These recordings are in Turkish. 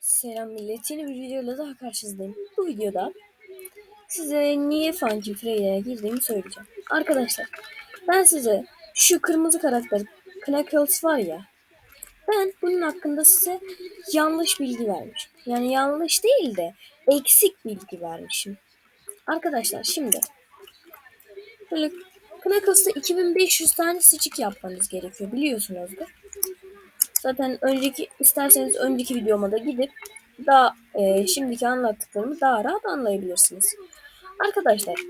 Selam millet. Yeni bir videoyla daha karşınızdayım. Bu videoda size niye Funky Freyda'ya girdiğimi söyleyeceğim. Arkadaşlar ben size şu kırmızı karakter Knuckles var ya ben bunun hakkında size yanlış bilgi vermişim. Yani yanlış değil de eksik bilgi vermişim. Arkadaşlar şimdi böyle Knuckles'ta 2500 tane sıçık yapmanız gerekiyor biliyorsunuzdur. Zaten önceki isterseniz önceki videoma da gidip daha e, şimdiki anlattıklarımı daha rahat anlayabilirsiniz. Arkadaşlar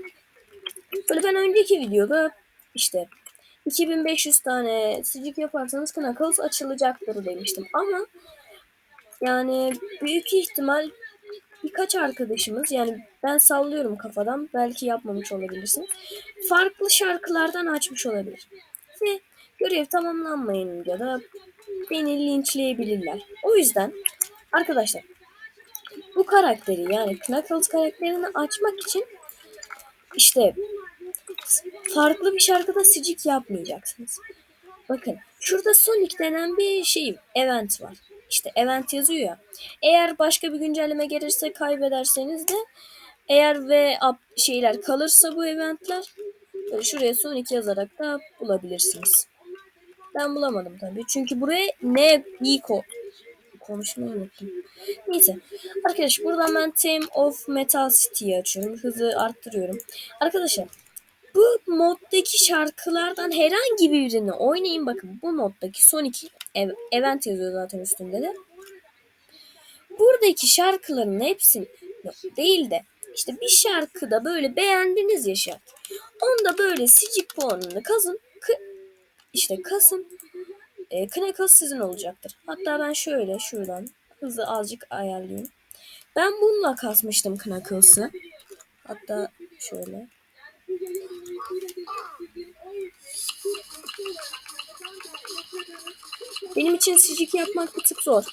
böyle ben önceki videoda işte 2500 tane sıcak yaparsanız Knuckles açılacaktır demiştim ama yani büyük ihtimal birkaç arkadaşımız yani ben sallıyorum kafadan belki yapmamış olabilirsiniz. Farklı şarkılardan açmış olabilir. Ve görev tamamlanmayınca da beni linçleyebilirler. O yüzden arkadaşlar bu karakteri yani Knuckles karakterini açmak için işte farklı bir şarkıda sicik yapmayacaksınız. Bakın şurada Sonic denen bir şey event var. İşte event yazıyor ya. Eğer başka bir güncelleme gelirse kaybederseniz de eğer ve şeyler kalırsa bu eventler şuraya Sonic yazarak da bulabilirsiniz. Ben bulamadım tabii. Çünkü buraya ne Niko konuşmayı unuttum. Neyse. Arkadaşlar buradan ben Theme of Metal City'yi açıyorum. Hızı arttırıyorum. Arkadaşlar bu moddaki şarkılardan herhangi birini oynayın. Bakın bu moddaki Sonic ev, event yazıyor zaten üstünde de. Buradaki şarkıların hepsini değil de işte bir şarkıda böyle beğendiniz ya şarkı. Onda böyle sicik puanını kazın. İşte kasın e, Knuckles sizin olacaktır. Hatta ben şöyle şuradan hızlı azıcık ayarlayayım. Ben bununla kasmıştım Knuckles'ı. Hatta şöyle. Benim için sicik yapmak bir tık zor.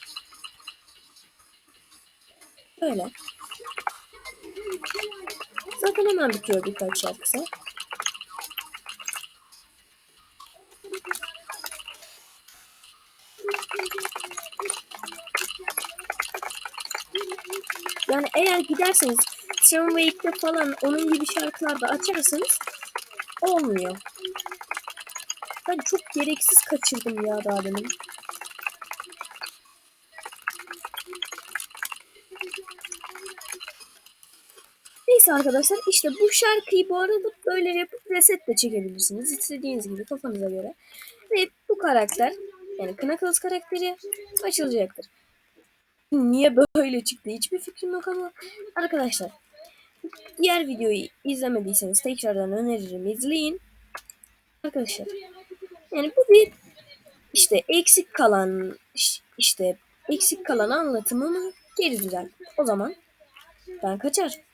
Böyle. Zaten hemen bitiyor birkaç şarkısı. Yani eğer giderseniz Seven Wake'de falan onun gibi şarkılar da açarsanız olmuyor. Ben çok gereksiz kaçırdım ya daha benim. Neyse arkadaşlar işte bu şarkıyı bu arada böyle yapıp reset de çekebilirsiniz. istediğiniz gibi kafanıza göre. Ve bu karakter yani Knuckles karakteri açılacaktır. Niye böyle çıktı hiçbir fikrim yok ama arkadaşlar diğer videoyu izlemediyseniz tekrardan öneririm izleyin. Arkadaşlar yani bu bir işte eksik kalan işte eksik kalan anlatımımı geri düzelt. O zaman ben kaçar.